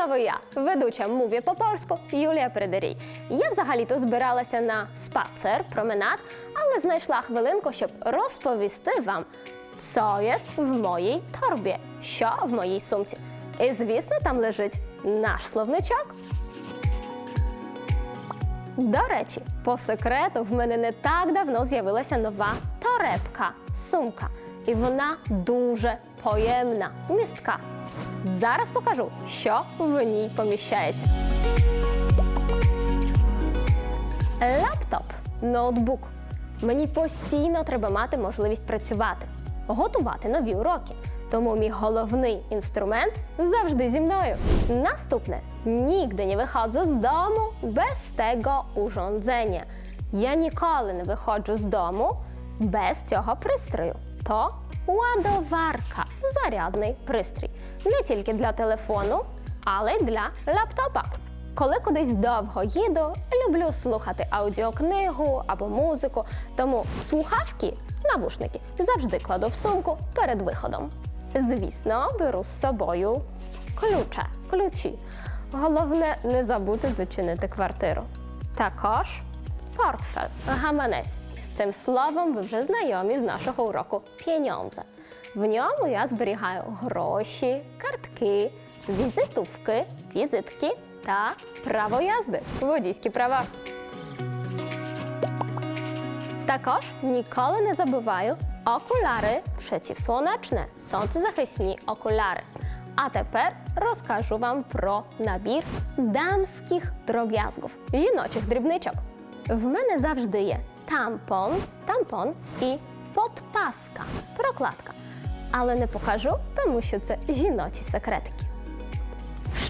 знову я, ведуча мові по польську Юлія Придерій. Я взагалі-то збиралася на спацер, променад, але знайшла хвилинку, щоб розповісти вам, co jest в моїй торбі, що в моїй сумці. І звісно, там лежить наш словничок. До речі, по секрету в мене не так давно з'явилася нова торепка, сумка. І вона дуже поємна, містка. Зараз покажу, що в ній поміщається. Лаптоп, ноутбук. Мені постійно треба мати можливість працювати, готувати нові уроки. Тому мій головний інструмент завжди зі мною. Наступне nigdy nie wychodzę z domu bez tego urządzenia. Я ніколи не виходжу з дому без цього пристрою. То ладоварка, зарядний пристрій. Не тільки для телефону, але й для лаптопа. Коли кудись довго їду, люблю слухати аудіокнигу або музику, тому слухавки, навушники завжди кладу в сумку перед виходом. Звісно, беру з собою ключа, ключі. Головне не забути зачинити квартиру. Також портфель, гаманець. З цим словом ви вже знайомі з нашого уроку «Пєньонзе». В ньому я зберігаю гроші, картки, візитівки, візитки та право язди, водійські права. Також ніколи не забуваю окуляри przeciwsłoneczne, сонцезахисні окуляри. А тепер розкажу вам про набір дамських дроб'язків, жіночих дрібничок. В мене завжди є тампон, тампон і подпаска, прокладка. Але не покажу, тому що це жіночі секретики.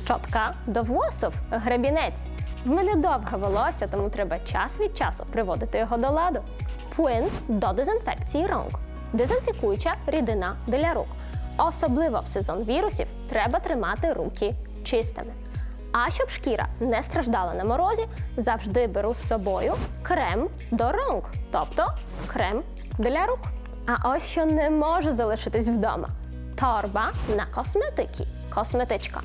Щотка до волосів, гребінець. В мене довге волосся, тому треба час від часу приводити його до ладу. Пуин до дезінфекції рук. Дезінфікуюча рідина для рук. Особливо в сезон вірусів треба тримати руки чистими. А щоб шкіра не страждала на морозі, завжди беру з собою крем до рук, тобто крем для рук. А ось що не може залишитись вдома: торба на косметики, косметичка.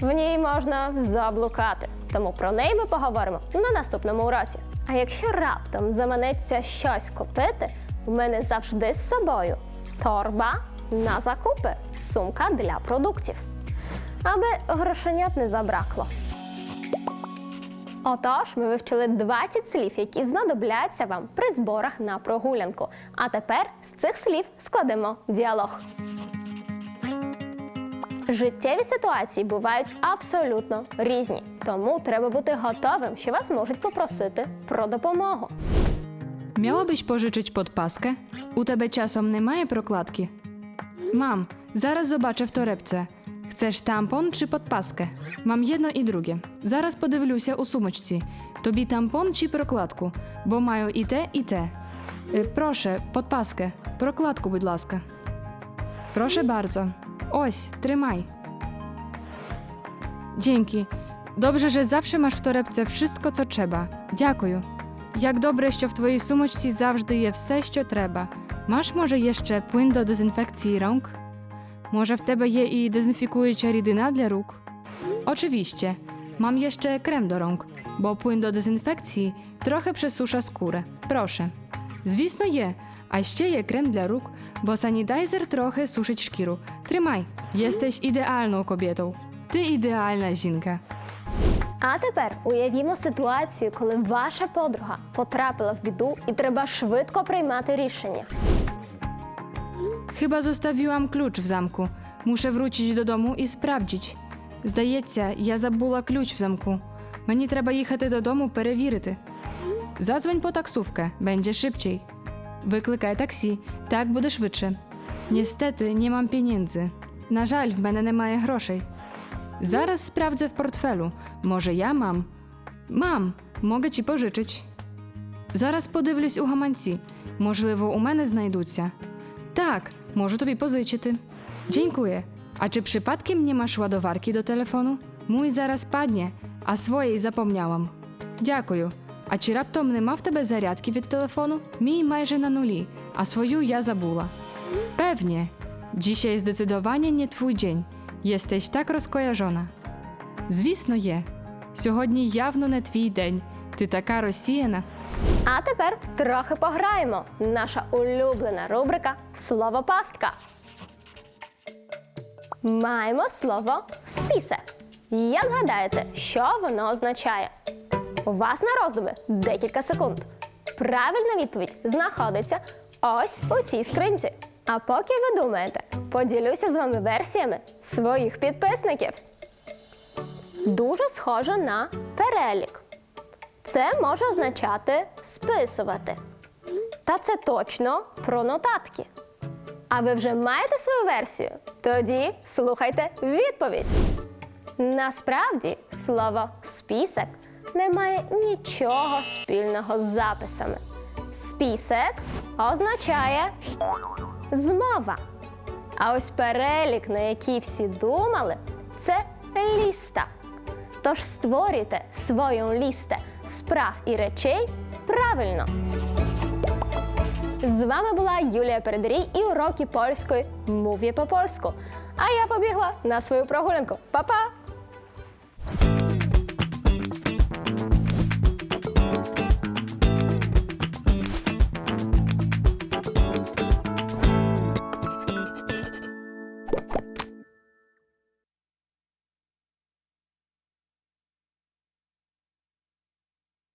В ній можна заблукати, тому про неї ми поговоримо на наступному уроці. А якщо раптом заманеться щось купити, у мене завжди з собою торба на закупи, сумка для продуктів. Аби грошенят не забракло. Отож, ми вивчили 20 слів, які знадобляться вам при зборах на прогулянку. А тепер з цих слів складемо діалог. Життєві ситуації бувають абсолютно різні, тому треба бути готовим, що вас можуть попросити про допомогу. Miałabyś pożyczyć podpaskę? U tebe czasem немає прокладки? Mam, zaraz zobaczę w torebce. Chcesz tampon czy podpaskę? Mam jedno i drugie. Zaraz подивлюся у сумочці. Тобі тампон чи прокладку? Бо маю і те, і те. Е, Proszę, podpaskę. Прокладку, будь ласка. Proszę bardzo. Ось, тримай. Dzięki. Dobrze, że zawsze masz w torebce wszystko, co trzeba. Дякую. Як добре, що в твоїй сумочці завжди є все, що треба. Маєш, може, є ще плин до дезінфекції рук? Може, в тебе є і дезінфікуюча рідина для рук? Oczywiście. Mam jeszcze krem do rąk, bo płyn do dezynfekcji trochę przesusza skórę. Proszę. Звісно, є. А ще є крем для рук, бо санітайзер трохи сушить шкіру. Тримай. Єстесь ідеальною kobietą. Ти ідеальна жінка. А тепер уявімо ситуацію, коли ваша подруга потрапила в біду і треба швидко приймати рішення. Chyba zostawiłam klucz w zamku. Muszę wrócić do domu і sprawdzić. Здається, я забула ключ в замку. Мені треба їхати додому перевірити. Задзвонь по таксówkę, będzie szybciej. Викликай таксі, так буде швидше. Niestety, nie mam pieniędzy. На жаль, в мене немає грошей. Зараз sprawdzę w portfelu. Może ja mam? Mam, mogę ci pożyczyć. Зараз подивлюсь у гаманці. Можливо, у мене знайдуться. Tak, можу тобі позичити. Dziękuję. A czy przypadkiem nie masz ładowarki do telefonu? Mój zaraz padnie, a swojej zapomniałam. Дякую. А чи раптом нема в тебе зарядки від телефону? Мій майже на нулі, а свою я забула. Pewnie. Dzisiaj zdecydowanie nie twój dzień. Jesteś tak rozkojarzona. Звісно, є. Сьогодні явно не твій день. Ти така розсіяна. А тепер трохи пограємо. Наша улюблена рубрика Слово пастка. Маємо слово спісе. Як гадаєте, що воно означає? У вас на роздуми декілька секунд. Правильна відповідь знаходиться ось у цій скринці. А поки ви думаєте, поділюся з вами версіями своїх підписників. Дуже схоже на перелік. Це може означати списувати. Та це точно про нотатки. А ви вже маєте свою версію? Тоді слухайте відповідь. Насправді слово список не має нічого спільного з записами. Список означає змова. А ось перелік, на який всі думали, це ліста. Тож створюйте свою лісту справ і речей правильно. З вами була Юлія Передарій і уроки польської мові по польську. А я побігла на свою прогулянку. Па-па!